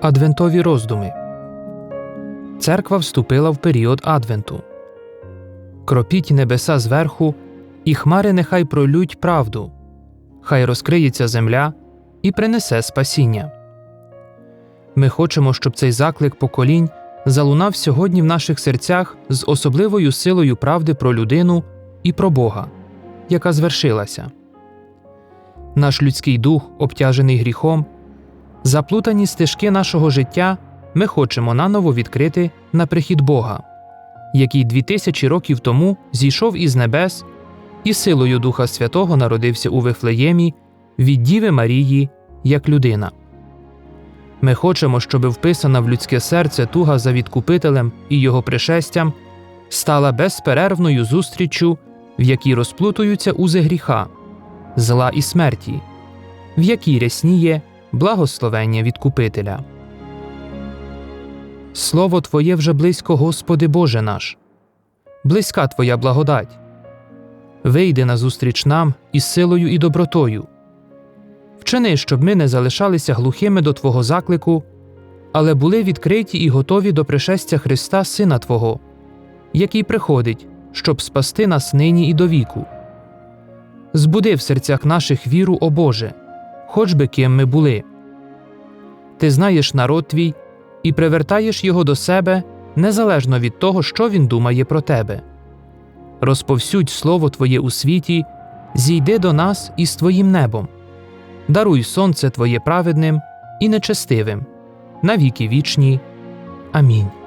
Адвентові роздуми. Церква вступила в період Адвенту. Кропіть небеса зверху, і хмари нехай пролють правду, хай розкриється земля і принесе спасіння. Ми хочемо, щоб цей заклик поколінь залунав сьогодні в наших серцях з особливою силою правди про людину і про Бога, яка звершилася. Наш людський дух, обтяжений гріхом, заплутані стежки нашого життя ми хочемо наново відкрити на прихід Бога, який дві тисячі років тому зійшов із небес і силою Духа Святого народився у Вифлеємі від Діви Марії як людина. Ми хочемо, щоб вписана в людське серце туга за відкупителем і його пришестям стала безперервною зустріччю, в якій розплутуються узи гріха, зла і смерті, в якій рясніє благословення відкупителя. Слово Твоє вже близько, Господи Боже наш, близька Твоя благодать. Вийди назустріч нам із силою і добротою. Вчини, щоб ми не залишалися глухими до Твого заклику, але були відкриті і готові до пришестя Христа, Сина Твого, який приходить, щоб спасти нас нині і до віку. Збуди в серцях наших віру, о Боже, хоч би ким ми були. Ти знаєш народ твій і привертаєш його до себе незалежно від того, що він думає про тебе. Розповсюдь Слово Твоє у світі, зійди до нас із Твоїм небом, даруй сонце Твоє праведним і нечестивим, навіки вічні. Амінь.